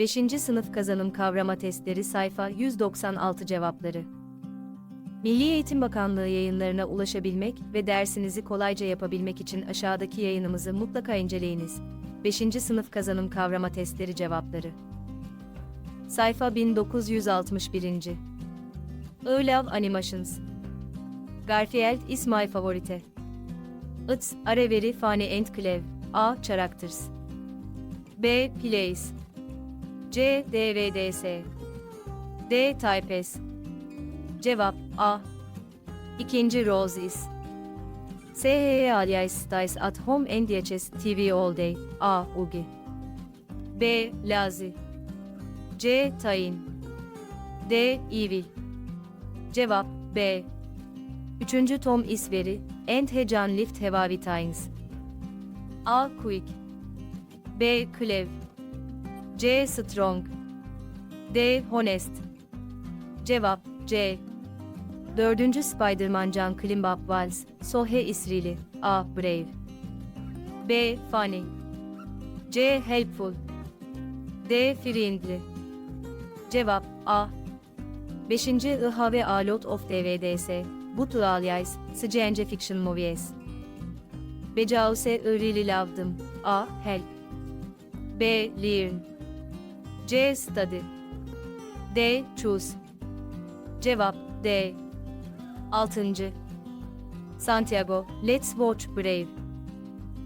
5. sınıf kazanım kavrama testleri sayfa 196 cevapları. Milli Eğitim Bakanlığı yayınlarına ulaşabilmek ve dersinizi kolayca yapabilmek için aşağıdaki yayınımızı mutlaka inceleyiniz. 5. sınıf kazanım kavrama testleri cevapları. Sayfa 1961. I love animations. Garfield is my favorite. It's are very funny and clever. A. Characters. B. Plays. C. DVDS. D. Types. Cevap A. İkinci Rose is. SHE alias stays at home and watches TV all day. A. Ugi. B. Lazy. C. Tayin. D. Evil. Cevap B. Üçüncü Tom is very, and he can lift heavy things. A. Quick. B. Clever. C. Strong. D. Honest. Cevap C. Dördüncü Spider-Man Can Klimbap Vals, Sohe İsrili, A. Brave. B. Funny. C. Helpful. D. Friendly. Cevap A. Beşinci I have a lot of DVDs, but alias, science fiction movies. Because really love them. A. Help. B. Learn. C. Study. D. Choose. Cevap D. 6. Santiago, Let's Watch Brave.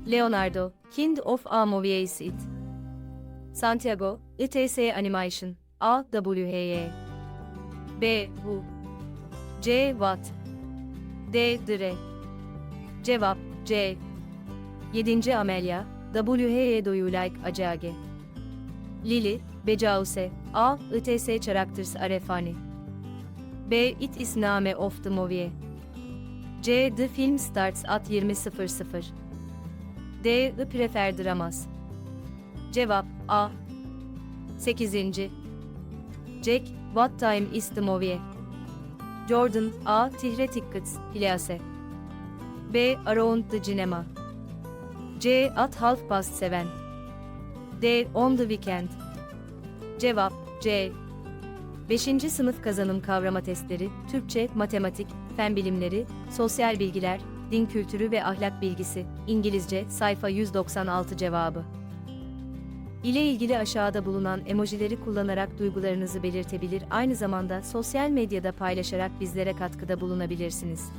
Leonardo, King of A Movies It. Santiago, ITS Animation, A WHY. B. Who. C. What. D. Dre. Cevap C. 7. Amelia, WHY Do You Like Acage. Lily, Because, A. ITS Characters Are Funny. B. It is name of the movie. C. The film starts at 20.00. D. The prefer dramas. Cevap A. 8. Jack, what time is the movie? Jordan, A. Tihre tickets, Hilase. B. Around the cinema. C. At half past seven. D. On the weekend. Cevap C. 5. sınıf kazanım kavrama testleri, Türkçe, matematik, fen bilimleri, sosyal bilgiler, din kültürü ve ahlak bilgisi, İngilizce, sayfa 196 cevabı. ile ilgili aşağıda bulunan emojileri kullanarak duygularınızı belirtebilir, aynı zamanda sosyal medyada paylaşarak bizlere katkıda bulunabilirsiniz.